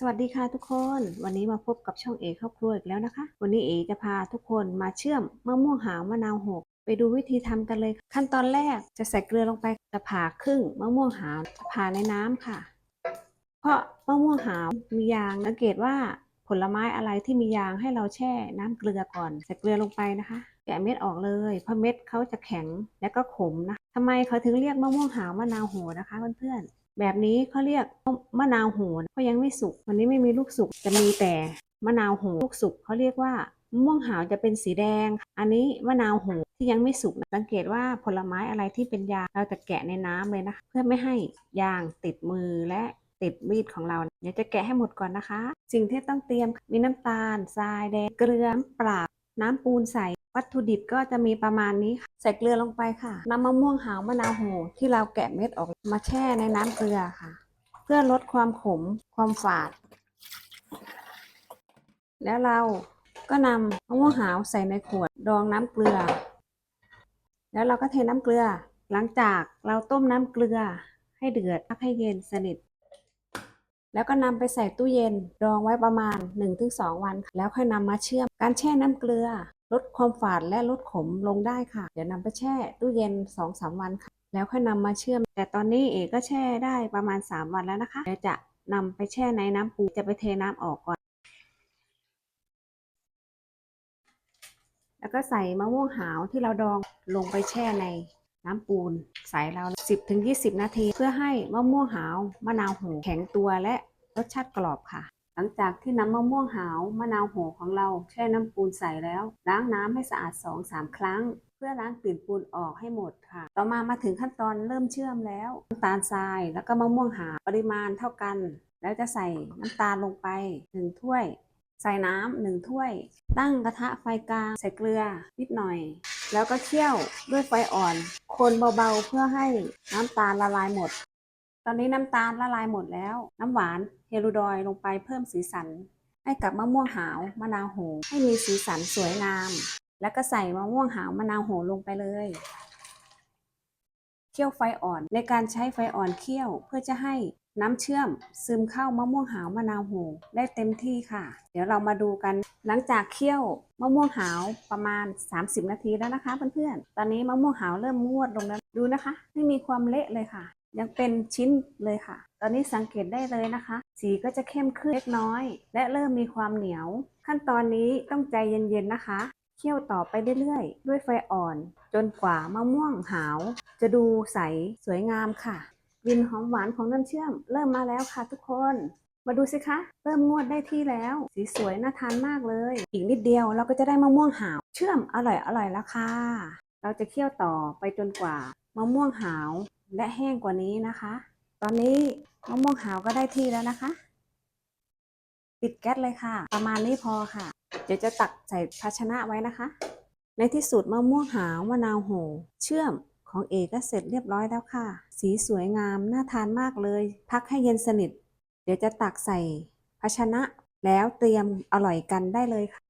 สวัสดีค่ะทุกคน วันนี้มาพบกับช่องเอครอบครัวอีกแล้วนะคะ วันนี้เอจะพาทุกคนมาเชื่อมมะม่วงหาวมะนาวโหก ไปดูวิธีทำกันเลย ขั้นตอนแรกจะใส่เกลือลงไปจะผ่าครึ่งมะม่วงหาวจะผ่าในน้ำค่ะ เพราะมะม่วงหาวมียางสังเกตว่าผลไม้อะไรที่มียางให้เราแช่น้ำเกลือก่อน ใส่เกลือลงไปนะคะแกะเม็ดออกเลย เพราะเม็ดเขาจะแข็งและก็ขมนะทำไมเขาถึงเรียกมะม่วงหาวมะนาวโหนะคะเพื่อนๆ แบบนี้เขาเรียกมะนาวโหนเพรายังไม่สุกวันนี้ไม่มีลูกสุกจะมีแต่มะนาวโหลูกสุกเขาเรียกว่าม่วงหาวจะเป็นสีแดง อันนี้มะนาวโหที่ยังไม่สุกนะสังเกตว่าผลไม้อะไรที่เป็นยางเราจะแกะในน้ำเลยนะคะเพื่อไม่ให้ยางติดมือและติดมีดของเราเดี๋ยวจะแกะให้หมดก่อนนะคะ สิ่งที่ต้องเตรียมมีน้ำตาลทรายแดงเกลือเปล่า น้ำปูนใส่วัตถุดิบก็จะมีประมาณนี้ค่ะ ใส่เกลือลงไปค่ะน้ำมะม่วงหาวมะนาวโหที่เราแกะเม็ดออกมาแช่ในน้ำเกลือค่ะ เพื่อลดความขมความฝาด แล้วเราก็นำมะม่วงหาวใส่ในขวดดองน้ำเกลือ แล้วเราก็เทน้ำเกลือ หลังจากเราต้มน้ำเกลือให้เดือดพักให้เย็นสนิท แล้วก็นำไปใส่ตู้เย็นดองไว้ประมาณ 1-2 วันค่ะแล้วค่อยนำมาเชื่อม การแช่น้ำเกลือ ลดความฝาดและลดขมลงได้ค่ะ เดี๋ยวนำไปแช่ตู้เย็น 2-3 วันค่ะ แล้วค่อยนำมาเชื่อม แต่ตอนนี้เอกก็แช่ได้ประมาณ 3 วันแล้วนะคะเดี๋ยวจะนำไปแช่ในน้ำปู จะไปเทน้ำออกก่อน แล้วก็ใส่มะม่วงหาวที่เราดองลงไปแช่ใน น้ำปูนใส่เรา 10-20 นาที เพื่อให้มะม่วงหาวมะนาวโหแข็งตัวและรสชาติกรอบค่ะ หลังจากที่น้ำมะม่วงหาวมะนาวโหของเราแช่น้ำปูนใส่แล้ว ล้างน้ำให้สะอาด 2-3 ครั้ง เพื่อล้างกลิ่นปูนออกให้หมดค่ะ ต่อมามาถึงขั้นตอนเริ่มเชื่อมแล้วน้ำตาลทรายแล้วก็มะม่วงหาวปริมาณเท่ากัน แล้วจะใส่น้ำตาลลงไปหนึ่งถ้วย ใส่น้ำหนึ่งถ้วย ตั้งกระทะไฟกลาง ใส่เกลือนิดหน่อย แล้วก็เคี่ยวด้วยไฟอ่อน คนเบาๆเพื่อให้น้ำตาลละลายหมด ตอนนี้น้ำตาลละลายหมดแล้ว น้ำหวานเฮลูดอยลงไปเพิ่มสีสัน ให้กับมะม่วงหาวมะนาวโหให้มีสีสันสวยงาม แล้วก็ใส่มะม่วงหาวมะนาวโหลงไปเลยเคี่ยวไฟอ่อนในการใช้ไฟอ่อนเคี่ยวเพื่อจะให้ น้ำเชื่อมซึมเข้ามะม่วงหาวมะนาวโหได้เต็มที่ค่ะ เดี๋ยวเรามาดูกันหลังจากเคี่ยวมะม่วงหาวประมาณ 30 นาทีแล้วนะคะเพื่อนๆ ตอนนี้มะม่วงหาวเริ่มงวดลงแล้วดูนะคะ ไม่มีความเละเลยค่ะ ยังเป็นชิ้นเลยค่ะ ตอนนี้สังเกตได้เลยนะคะ สีก็จะเข้มขึ้นเล็กน้อย และเริ่มมีความเหนียว ขั้นตอนนี้ต้องใจเย็นๆนะคะเคี่ยวต่อไปเรื่อยๆ ด้วยไฟอ่อน จนกว่ามะม่วงหาว จะดูใสสวยงามค่ะ กลิ่นหอมหวานของน้ำเชื่อม เริ่มมาแล้วค่ะทุกคน มาดูสิคะ เริ่มงวดได้ที่แล้ว สีสวยน่าทานมากเลย อีกนิดเดียวเราก็จะได้มะม่วงหาว เชื่อมอร่อยอร่อยแล้วค่ะ เราจะเคี่ยวต่อไปจนกว่ามะม่วงหาวและแห้งกว่านี้นะคะ ตอนนี้มะม่วงหาวก็ได้ที่แล้วนะคะ ปิดแก๊สเลยค่ะ ประมาณนี้พอค่ะ เดี๋ยวจะตักใส่ภาชนะไว้นะคะ ในที่สุดมะม่วงหาวมะนาวโห เชื่อม ของเอก็เสร็จเรียบร้อยแล้วค่ะ สีสวยงามน่าทานมากเลย พักให้เย็นสนิท เดี๋ยวจะตักใส่ภาชนะแล้วเตรียมอร่อยกันได้เลยค่ะ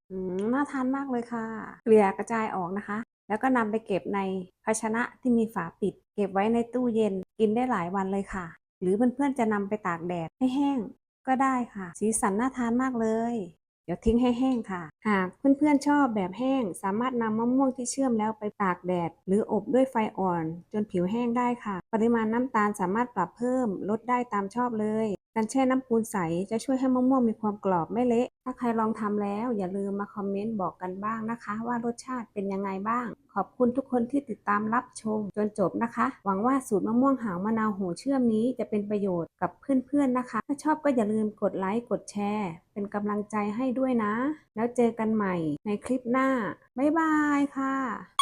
น่าทานมากเลยค่ะ เกลี่ยกระจายออกนะคะ แล้วก็นำไปเก็บในภาชนะที่มีฝาปิด เก็บไว้ในตู้เย็นกินได้หลายวันเลยค่ะ หรือเพื่อนๆจะนำไปตากแดดให้แห้งก็ได้ค่ะ สีสันน่าทานมากเลย เดี๋ยวทิ้งให้แห้งค่ะ หากเพื่อนๆชอบแบบแห้ง สามารถนำมะม่วงที่เชื่อมแล้วไปตากแดด หรืออบด้วยไฟอ่อน จนผิวแห้งได้ค่ะ ปริมาณน้ำตาลสามารถปรับเพิ่มลดได้ตามชอบเลย การแช่น้ำปูนใสจะช่วยให้มะม่วงมีความกรอบไม่เละ ถ้าใครลองทำแล้วอย่าลืมมาคอมเมนต์บอกกันบ้างนะคะ ว่ารสชาติเป็นยังไงบ้าง ขอบคุณทุกคนที่ติดตามรับชมจนจบนะคะ หวังว่าสูตรมะม่วงหาวมะนาวโหเชื่อมนี้จะเป็นประโยชน์กับเพื่อนๆนะคะ ถ้าชอบก็อย่าลืมกดไลค์กดแชร์ เป็นกำลังใจให้ด้วยนะ แล้วเจอกันใหม่ในคลิปหน้า บ๊ายบายค่ะ